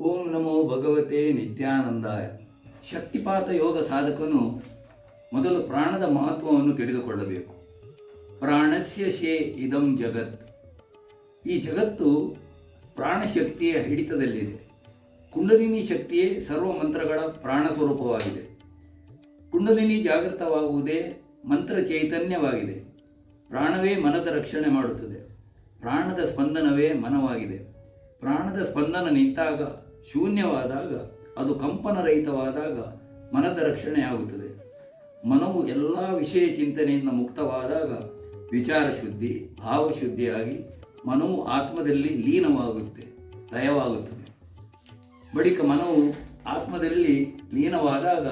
ಓಂ ನಮೋ ಭಗವತೆ ನಿತ್ಯಾನಂದಾಯ. ಶಕ್ತಿಪಾತ ಯೋಗ ಸಾಧಕನು ಮೊದಲು ಪ್ರಾಣದ ಮಹತ್ವವನ್ನು ತಿಳಿದುಕೊಳ್ಳಬೇಕು. ಪ್ರಾಣಸ್ಯ ಶೇ ಇದಂ ಜಗತ್. ಈ ಜಗತ್ತು ಪ್ರಾಣಶಕ್ತಿಯ ಹಿಡಿತದಲ್ಲಿದೆ. ಕುಂಡಲಿನಿ ಶಕ್ತಿಯೇ ಸರ್ವ ಮಂತ್ರಗಳ ಪ್ರಾಣ ಸ್ವರೂಪವಾಗಿದೆ. ಕುಂಡಲಿನಿ ಜಾಗೃತವಾಗುವುದೇ ಮಂತ್ರ ಚೈತನ್ಯವಾಗಿದೆ. ಪ್ರಾಣವೇ ಮನದ ರಕ್ಷಣೆ ಮಾಡುತ್ತದೆ. ಪ್ರಾಣದ ಸ್ಪಂದನವೇ ಮನವಾಗಿದೆ. ಪ್ರಾಣದ ಸ್ಪಂದನ ನಿಂತಾಗ ಶೂನ್ಯವಾದಾಗ, ಅದು ಕಂಪನರಹಿತವಾದಾಗ ಮನದ ರಕ್ಷಣೆ ಆಗುತ್ತದೆ. ಮನವು ಎಲ್ಲ ವಿಷಯ ಚಿಂತನೆಯಿಂದ ಮುಕ್ತವಾದಾಗ ವಿಚಾರ ಶುದ್ಧಿ ಭಾವಶುದ್ಧಿಯಾಗಿ ಮನವು ಆತ್ಮದಲ್ಲಿ ಲೀನವಾಗುತ್ತೆ, ಲಯವಾಗುತ್ತದೆ. ಬಳಿಕ ಮನವು ಆತ್ಮದಲ್ಲಿ ಲೀನವಾದಾಗ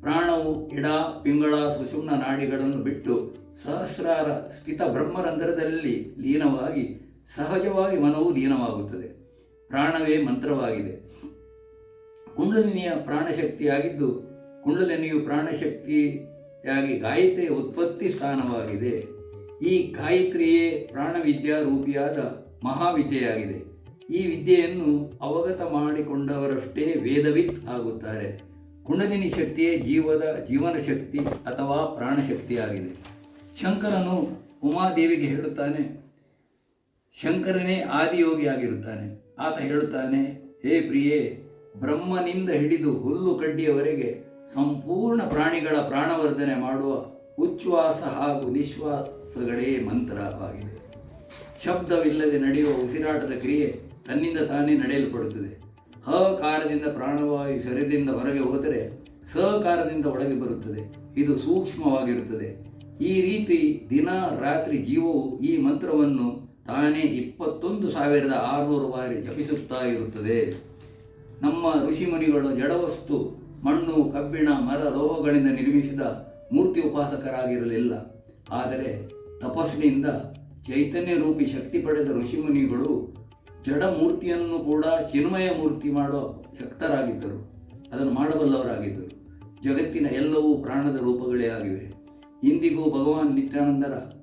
ಪ್ರಾಣವು ಇಡ, ಪಿಂಗಳ, ಸುಷುಮ್ನ ನಾಡಿಗಳನ್ನು ಬಿಟ್ಟು ಸಹಸ್ರಾರ ಸ್ಥಿತ ಬ್ರಹ್ಮರಂಧ್ರದಲ್ಲಿ ಲೀನವಾಗಿ, ಸಹಜವಾಗಿ ಮನವು ಲೀನವಾಗುತ್ತದೆ. ಪ್ರಾಣವೇ ಮಂತ್ರವಾಗಿದೆ. ಕುಂಡಲಿನಿಯ ಪ್ರಾಣಶಕ್ತಿಯಾಗಿದ್ದು, ಕುಂಡಲಿನಿಯು ಪ್ರಾಣಶಕ್ತಿಯಾಗಿ ಗಾಯತ್ರಿಯ ಉತ್ಪತ್ತಿ ಸ್ಥಾನವಾಗಿದೆ. ಈ ಗಾಯತ್ರಿಯೇ ಪ್ರಾಣವಿದ್ಯಾ ರೂಪಿಯಾದ ಮಹಾವಿದ್ಯೆಯಾಗಿದೆ. ಈ ವಿದ್ಯೆಯನ್ನು ಅವಗತ ಮಾಡಿಕೊಂಡವರಷ್ಟೇ ವೇದವಿತ್ ಆಗುತ್ತಾರೆ. ಕುಂಡಲಿನಿ ಶಕ್ತಿಯೇ ಜೀವದ ಜೀವನ ಶಕ್ತಿ ಅಥವಾ ಪ್ರಾಣಶಕ್ತಿಯಾಗಿದೆ. ಶಂಕರನು ಉಮಾದೇವಿಗೆ ಹೇಳುತ್ತಾನೆ, ಶಂಕರನೇ ಆದಿಯೋಗಿಯಾಗಿರುತ್ತಾನೆ. ಆತ ಹೇಳುತ್ತಾನೆ, ಹೇ ಪ್ರಿಯೇ, ಬ್ರಹ್ಮನಿಂದ ಹಿಡಿದು ಹುಲ್ಲು ಕಡ್ಡಿಯವರೆಗೆ ಸಂಪೂರ್ಣ ಪ್ರಾಣಿಗಳ ಪ್ರಾಣವರ್ಧನೆ ಮಾಡುವ ಉಚ್ಛ್ವಾಸ ಹಾಗೂ ನಿಶ್ವಾಸಗಳೇ ಮಂತ್ರವಾಗಿದೆ ಶಬ್ದವಿಲ್ಲದೆ ನಡೆಯುವ ಉಸಿರಾಟದ ಕ್ರಿಯೆ ತನ್ನಿಂದ ತಾನೇ ನಡೆಯಲ್ಪಡುತ್ತದೆ. ಹಕಾರದಿಂದ ಪ್ರಾಣವಾಯು ಶರೀರದಿಂದ ಹೊರಗೆ ಹೋದರೆ ಸಹಕಾರದಿಂದ ಒಳಗೆ ಬರುತ್ತದೆ. ಇದು ಸೂಕ್ಷ್ಮವಾಗಿರುತ್ತದೆ. ಈ ರೀತಿ ದಿನ, ರಾತ್ರಿ ಜೀವವು ಈ ಮಂತ್ರವನ್ನು ತಾನೇ ಇಪ್ಪತ್ತೊಂದು ಸಾವಿರದ ಆರುನೂರು ಬಾರಿ ಜಪಿಸುತ್ತಾ ಇರುತ್ತದೆ. ನಮ್ಮ ಋಷಿಮುನಿಗಳು ಜಡವಸ್ತು, ಮಣ್ಣು, ಕಬ್ಬಿಣ, ಮರ, ಲೋಹಗಳಿಂದ ನಿರ್ಮಿಸಿದ ಮೂರ್ತಿ ಉಪಾಸಕರಾಗಿರಲಿಲ್ಲ. ಆದರೆ ತಪಸ್ಸಿನಿಂದ ಚೈತನ್ಯ ರೂಪಿ ಶಕ್ತಿ ಪಡೆದ ಋಷಿಮುನಿಗಳು ಜಡ ಮೂರ್ತಿಯನ್ನು ಕೂಡ ಚಿನ್ಮಯ ಮೂರ್ತಿ ಮಾಡೋ ಶಕ್ತರಾಗಿದ್ದರು. ಅದನ್ನು ಮಾಡಬಲ್ಲವರಾಗಿದ್ದರು. ಜಗತ್ತಿನ ಎಲ್ಲವೂ ಪ್ರಾಣದ ರೂಪಗಳೇ ಆಗಿವೆ. ಇಂದಿಗೂ ಭಗವಾನ್ ನಿತ್ಯಾನಂದರ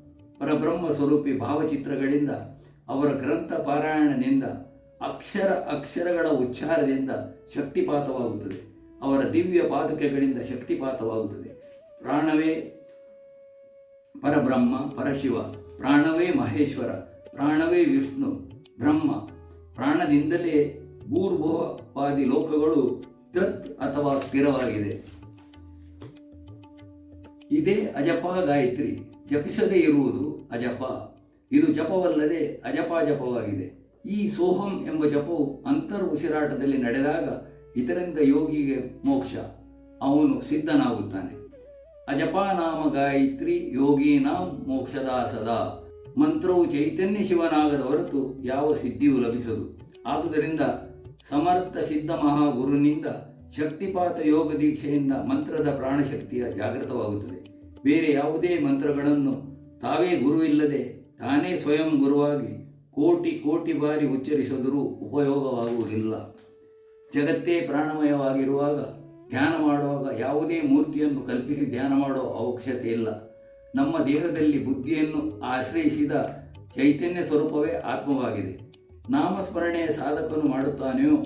ಪರಬ್ರಹ್ಮ ಸ್ವರೂಪಿ ಭಾವಚಿತ್ರಗಳಿಂದ, ಅವರ ಗ್ರಂಥ ಪಾರಾಯಣದಿಂದ, ಅಕ್ಷರ ಅಕ್ಷರಗಳ ಉಚ್ಚಾರದಿಂದ ಶಕ್ತಿಪಾತವಾಗುತ್ತದೆ. ಅವರ ದಿವ್ಯ ಪಾದುಕೆಗಳಿಂದ ಶಕ್ತಿಪಾತವಾಗುತ್ತದೆ. ಪ್ರಾಣವೇ ಪರಬ್ರಹ್ಮ, ಪರಶಿವ. ಪ್ರಾಣವೇ ಮಹೇಶ್ವರ. ಪ್ರಾಣವೇ ವಿಷ್ಣು. ಬ್ರಹ್ಮ. ಪ್ರಾಣದಿಂದಲೇ ಭೂರ್ಭೋಪಾದಿ ಲೋಕಗಳು ತೃತ್ ಅಥವಾ ಸ್ಥಿರವಾಗಿದೆ. ಇದೇ ಅಜಪ ಗಾಯತ್ರಿ. ಜಪಿಸದೇ ಇರುವುದು ಅಜಪ. ಇದು ಜಪವಲ್ಲದೆ ಅಜಪ ಜಪವಾಗಿದೆ ಈ ಸೋಹಂ ಎಂಬ ಜಪವು ಅಂತರ್ ಉಸಿರಾಟದಲ್ಲಿ ನಡೆದಾಗ ಇದರಿಂದ ಯೋಗಿಗೆ ಮೋಕ್ಷ. ಅವನು ಸಿದ್ಧನಾಗುತ್ತಾನೆ. ಅಜಪಾನಾಮ ಗಾಯತ್ರಿ ಯೋಗೀನಾಂ ಮೋಕ್ಷದಾಸದ. ಮಂತ್ರವು ಚೈತನ್ಯ ಶಿವನಾಗದ ಹೊರತು ಯಾವ ಸಿದ್ಧಿಯೂ ಲಭಿಸದು. ಆದುದರಿಂದ ಸಮರ್ಥ ಸಿದ್ಧ ಮಹಾಗುರುನಿಂದ ಶಕ್ತಿಪಾತ ಯೋಗ ದೀಕ್ಷೆಯಿಂದ ಮಂತ್ರದ ಪ್ರಾಣಶಕ್ತಿಯ ಜಾಗೃತವಾಗುತ್ತದೆ. ಬೇರೆ ಯಾವುದೇ ಮಂತ್ರಗಳನ್ನು ತಾವೇ ಗುರುವಿಲ್ಲದೆ ತಾನೇ ಸ್ವಯಂ ಗುರುವಾಗಿ ಕೋಟಿ ಕೋಟಿ ಬಾರಿ ಉಚ್ಚರಿಸಿದರೂ ಉಪಯೋಗವಾಗುವುದಿಲ್ಲ. ಜಗತ್ತೇ ಪ್ರಾಣಮಯವಾಗಿರುವಾಗ ಧ್ಯಾನ ಮಾಡುವಾಗ ಯಾವುದೇ ಮೂರ್ತಿಯನ್ನು ಕಲ್ಪಿಸಿ ಧ್ಯಾನ ಮಾಡೋ ಅವಶ್ಯಕತೆ ಇಲ್ಲ. ನಮ್ಮ ದೇಹದಲ್ಲಿ ಬುದ್ಧಿಯನ್ನು ಆಶ್ರಯಿಸಿದ ಚೈತನ್ಯ ಸ್ವರೂಪವೇ ಆತ್ಮವಾಗಿದೆ. ನಾಮಸ್ಮರಣೆಯ ಸಾಧಕನು ಮಾಡುತ್ತಾನೆಯೋ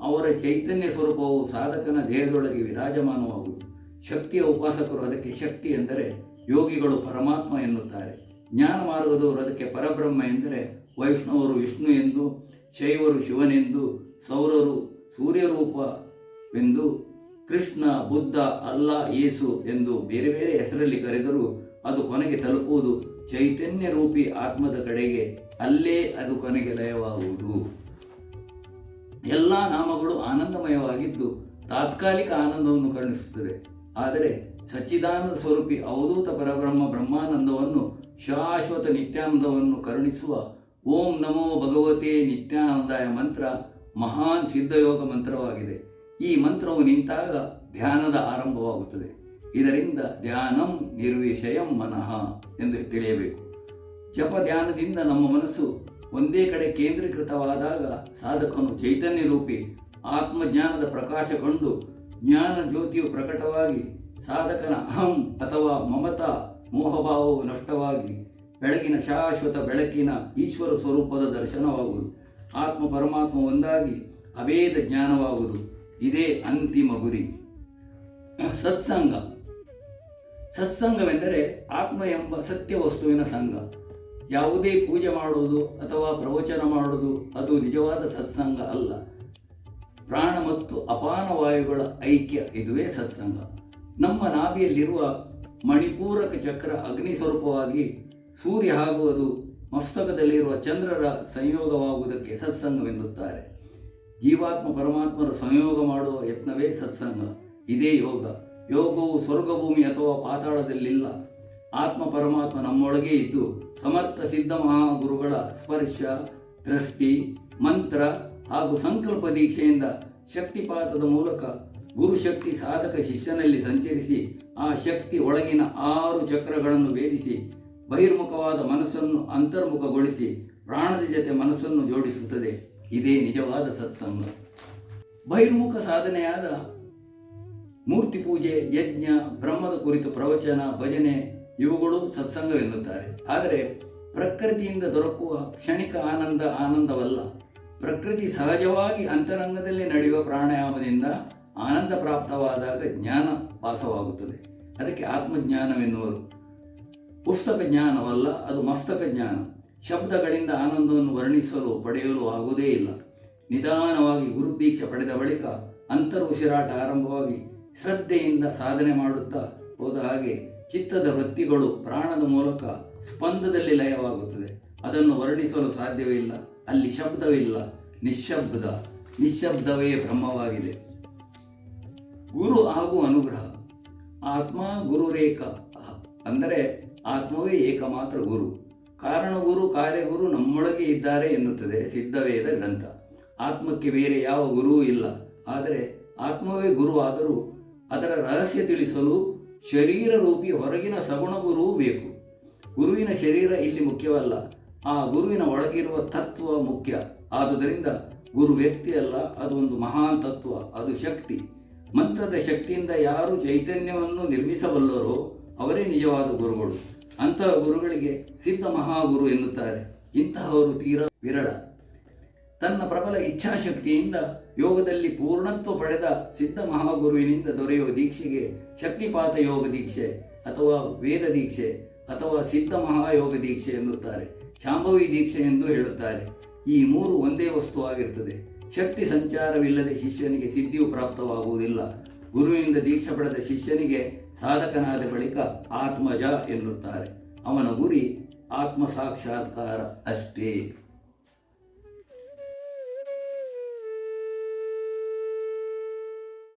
ಅವರ ಚೈತನ್ಯ ಸ್ವರೂಪವು ಸಾಧಕನ ದೇಹದೊಳಗೆ ವಿರಾಜಮಾನವಾಗುವುದು. ಶಕ್ತಿಯ ಉಪಾಸಕರು ಅದಕ್ಕೆ ಶಕ್ತಿ ಎಂದರೆ ಯೋಗಿಗಳು ಪರಮಾತ್ಮ ಎನ್ನುತ್ತಾರೆ. ಜ್ಞಾನ ಮಾರ್ಗದವರು ಅದಕ್ಕೆ ಪರಬ್ರಹ್ಮ ಎಂದರೆ ವೈಷ್ಣವರು ವಿಷ್ಣು ಎಂದು, ಶೈವರು ಶಿವನೆಂದು, ಸೌರರು ಸೂರ್ಯರೂಪವೆಂದು ಕೃಷ್ಣ, ಬುದ್ಧ, ಅಲ್ಲ ಯೇಸು ಎಂದು ಬೇರೆ ಬೇರೆ ಹೆಸರಲ್ಲಿ ಕರೆದರೂ ಅದು ಕೊನೆಗೆ ತಲುಪುವುದು ಚೈತನ್ಯ ರೂಪಿ ಆತ್ಮದ ಕಡೆಗೆ, ಅಲ್ಲೇ ಅದು ಕೊನೆಗೆ ಲಯವಾಗುವುದು. ಎಲ್ಲ ನಾಮಗಳು ಆನಂದಮಯವಾಗಿದ್ದು ತಾತ್ಕಾಲಿಕ ಆನಂದವನ್ನು ಕರುಣಿಸುತ್ತದೆ. ಆದರೆ ಸಚ್ಚಿದಾನಂದ ಸ್ವರೂಪಿ ಅವಧೂತ ಪರಬ್ರಹ್ಮ ಬ್ರಹ್ಮಾನಂದವನ್ನು ಶಾಶ್ವತ ನಿತ್ಯಾನಂದವನ್ನು ಕರುಣಿಸುವ ಓಂ ನಮೋ ಭಗವತೇ ನಿತ್ಯಾನಂದಾಯ ಮಂತ್ರ ಮಹಾನ್ ಸಿದ್ಧಯೋಗ ಮಂತ್ರವಾಗಿದೆ. ಈ ಮಂತ್ರವು ನಿಂತಾಗ ಧ್ಯಾನದ ಆರಂಭವಾಗುತ್ತದೆ. ಇದರಿಂದ ಧ್ಯಾನಂ ನಿರ್ವಿಷಯಂ ಮನಃ ಎಂದು ತಿಳಿಯಬೇಕು. ಜಪ ಧ್ಯಾನದಿಂದ ನಮ್ಮ ಮನಸ್ಸು ಒಂದೇ ಕಡೆ ಕೇಂದ್ರೀಕೃತವಾದಾಗ ಸಾಧಕನು ಚೈತನ್ಯ ರೂಪಿ ಆತ್ಮಜ್ಞಾನದ ಪ್ರಕಾಶ ಕಂಡು ಜ್ಞಾನ ಜ್ಯೋತಿಯು ಪ್ರಕಟವಾಗಿ ಸಾಧಕನ ಅಹಂ ಅಥವಾ ಮಮತಾ ಮೋಹಭಾವವು ನಷ್ಟವಾಗಿ ಬೆಳಗಿನ ಶಾಶ್ವತ ಬೆಳಕಿನ ಈಶ್ವರ ಸ್ವರೂಪದ ದರ್ಶನವಾಗುವುದು. ಆತ್ಮ ಪರಮಾತ್ಮ ಒಂದಾಗಿ ಅಭೇದ ಜ್ಞಾನವಾಗುವುದು. ಇದೇ ಅಂತಿಮ ಗುರಿ. ಸತ್ಸಂಗ. ಸತ್ಸಂಗವೆಂದರೆ ಆತ್ಮ ಎಂಬ ಸತ್ಯ ವಸ್ತುವಿನ ಸಂಘ. ಯಾವುದೇ ಪೂಜೆ ಮಾಡುವುದು ಅಥವಾ ಪ್ರವಚನ ಮಾಡುವುದು ಅದು ನಿಜವಾದ ಸತ್ಸಂಗ ಅಲ್ಲ. ಪ್ರಾಣ ಮತ್ತು ಅಪಾನ ವಾಯುಗಳ ಐಕ್ಯ ಇದುವೇ ಸತ್ಸಂಗ. ನಮ್ಮ ನಾಭಿಯಲ್ಲಿರುವ ಮಣಿಪೂರಕ ಚಕ್ರ ಅಗ್ನಿ ಸ್ವರೂಪವಾಗಿ ಸೂರ್ಯ ಹಾಗೂ ಅದು ಮಸ್ತಕದಲ್ಲಿರುವ ಚಂದ್ರರ ಸಂಯೋಗವಾಗುವುದಕ್ಕೆ ಸತ್ಸಂಗವೆನ್ನುತ್ತಾರೆ. ಜೀವಾತ್ಮ ಪರಮಾತ್ಮರ ಸಂಯೋಗ ಮಾಡುವ ಯತ್ನವೇ ಸತ್ಸಂಗ. ಇದೇ ಯೋಗ. ಯೋಗವು ಸ್ವರ್ಗಭೂಮಿ ಅಥವಾ ಪಾತಾಳದಲ್ಲಿಲ್ಲ. ಆತ್ಮ ಪರಮಾತ್ಮ ನಮ್ಮೊಳಗೇ ಇದ್ದು ಸಮರ್ಥ ಸಿದ್ಧ ಮಹಾಗುರುಗಳ ಸ್ಪರ್ಶ, ದೃಷ್ಟಿ, ಮಂತ್ರ ಹಾಗೂ ಸಂಕಲ್ಪ ದೀಕ್ಷೆಯಿಂದ ಶಕ್ತಿಪಾತದ ಮೂಲಕ ಗುರುಶಕ್ತಿ ಸಾಧಕ ಶಿಷ್ಯನಲ್ಲಿ ಸಂಚರಿಸಿ ಆ ಶಕ್ತಿ ಒಳಗಿನ ಆರು ಚಕ್ರಗಳನ್ನು ಭೇದಿಸಿ ಬಹಿರ್ಮುಖವಾದ ಮನಸ್ಸನ್ನು ಅಂತರ್ಮುಖಗೊಳಿಸಿ ಪ್ರಾಣದ ಜೊತೆ ಮನಸ್ಸನ್ನು ಜೋಡಿಸುತ್ತದೆ. ಇದೇ ನಿಜವಾದ ಸತ್ಸಂಗ. ಬಹಿರ್ಮುಖ ಸಾಧನೆಯಾದ ಮೂರ್ತಿ ಪೂಜೆ, ಯಜ್ಞ, ಬ್ರಹ್ಮದ ಕುರಿತು ಪ್ರವಚನ, ಭಜನೆ ಇವುಗಳು ಸತ್ಸಂಗವೆನ್ನುತ್ತಾರೆ. ಆದರೆ ಪ್ರಕೃತಿಯಿಂದ ದೊರಕುವ ಕ್ಷಣಿಕ ಆನಂದ ಆನಂದವಲ್ಲ. ಪ್ರಕೃತಿ ಸಹಜವಾಗಿ ಅಂತರಂಗದಲ್ಲಿ ನಡೆಯುವ ಪ್ರಾಣಾಯಾಮದಿಂದ ಆನಂದ ಪ್ರಾಪ್ತವಾದಾಗ ಜ್ಞಾನ ವಾಸವಾಗುತ್ತದೆ. ಅದಕ್ಕೆ ಆತ್ಮಜ್ಞಾನವೆನ್ನುವರು. ಪುಸ್ತಕ ಜ್ಞಾನವಲ್ಲ, ಅದು ಮಸ್ತಕ ಜ್ಞಾನ. ಶಬ್ದಗಳಿಂದ ಆನಂದವನ್ನು ವರ್ಣಿಸಲು, ಪಡೆಯಲು ಆಗುವುದೇ ಇಲ್ಲ. ನಿಧಾನವಾಗಿ ಗುರುದೀಕ್ಷೆ ಪಡೆದ ಬಳಿಕ ಅಂತರ್ ಉಸಿರಾಟ ಆರಂಭವಾಗಿ ಶ್ರದ್ಧೆಯಿಂದ ಸಾಧನೆ ಮಾಡುತ್ತಾ ಹೋದ ಹಾಗೆ ಚಿತ್ತದ ವೃತ್ತಿಗಳು ಪ್ರಾಣದ ಮೂಲಕ ಸ್ಪಂದದಲ್ಲಿ ಲಯವಾಗುತ್ತದೆ. ಅದನ್ನು ವರ್ಣಿಸಲು ಸಾಧ್ಯವೇ ಇಲ್ಲ. ಅಲ್ಲಿ ಶಬ್ದವಿಲ್ಲ ನಿಶ್ಶಬ್ದ. ನಿಶ್ಶಬ್ದವೇ ಬ್ರಹ್ಮವಾಗಿದೆ. ಗುರು ಹಾಗೂ ಅನುಗ್ರಹ. ಆತ್ಮ ಗುರುರೇಖ ಅಂದರೆ ಆತ್ಮವೇ ಏಕಮಾತ್ರ ಗುರು. ಕಾರಣ ಗುರು ಕಾರ್ಯಗುರು ನಮ್ಮೊಳಗೆ ಇದ್ದಾರೆ ಎನ್ನುತ್ತದೆ ಸಿದ್ಧವೇದ ಗ್ರಂಥ. ಆತ್ಮಕ್ಕೆ ಬೇರೆ ಯಾವ ಗುರುವೂ ಇಲ್ಲ. ಆದರೆ ಆತ್ಮವೇ ಗುರು ಆದರೂ ಅದರ ರಹಸ್ಯ ತಿಳಿಸಲು ಶರೀರ ರೂಪಿ ಹೊರಗಿನ ಸಗುಣ ಗುರುವೂ ಬೇಕು. ಗುರುವಿನ ಶರೀರ ಇಲ್ಲಿ ಮುಖ್ಯವಲ್ಲ. ಆ ಗುರುವಿನ ಒಳಗಿರುವ ತತ್ವ ಮುಖ್ಯ. ಆದುದರಿಂದ ಗುರು ವ್ಯಕ್ತಿ ಅಲ್ಲ, ಅದು ಒಂದು ಮಹಾನ್ ತತ್ವ, ಅದು ಶಕ್ತಿ. ಮಂತ್ರದ ಶಕ್ತಿಯಿಂದ ಯಾರು ಚೈತನ್ಯವನ್ನು ನಿರ್ಮಿಸಬಲ್ಲರೋ ಅವರೇ ನಿಜವಾದ ಗುರುಗಳು. ಅಂತಹ ಗುರುಗಳಿಗೆ ಸಿದ್ಧ ಮಹಾಗುರು ಎನ್ನುತ್ತಾರೆ. ಇಂತಹವರು ತೀರ ವಿರಳ. ತನ್ನ ಪ್ರಬಲ ಇಚ್ಛಾಶಕ್ತಿಯಿಂದ ಯೋಗದಲ್ಲಿ ಪೂರ್ಣತ್ವ ಪಡೆದ ಸಿದ್ಧ ಮಹಾಗುರುವಿನಿಂದ ದೊರೆಯುವ ದೀಕ್ಷೆಗೆ ಶಕ್ತಿಪಾತ ಯೋಗ ದೀಕ್ಷೆ ಅಥವಾ ವೇದ ದೀಕ್ಷೆ ಅಥವಾ ಸಿದ್ಧ ಮಹಾಯೋಗ ದೀಕ್ಷೆ ಎನ್ನುತ್ತಾರೆ. ಶಾಂಭವಿ ದೀಕ್ಷೆ ಎಂದು ಹೇಳುತ್ತಾರೆ. ಈ ಮೂರು ಒಂದೇ ವಸ್ತು ಆಗಿರುತ್ತದೆ. ಶಕ್ತಿ ಸಂಚಾರವಿಲ್ಲದೆ ಶಿಷ್ಯನಿಗೆ ಸಿದ್ಧಿಯು ಪ್ರಾಪ್ತವಾಗುವುದಿಲ್ಲ. ಗುರುವಿನಿಂದ ದೀಕ್ಷೆ ಪಡೆದ ಶಿಷ್ಯನಿಗೆ ಸಾಧಕನಾದ ಬಳಿಕ ಆತ್ಮಜ ಎನ್ನುತ್ತಾರೆ. ಅವನ ಗುರಿ ಆತ್ಮ ಸಾಕ್ಷಾತ್ಕಾರ ಅಷ್ಟೇ.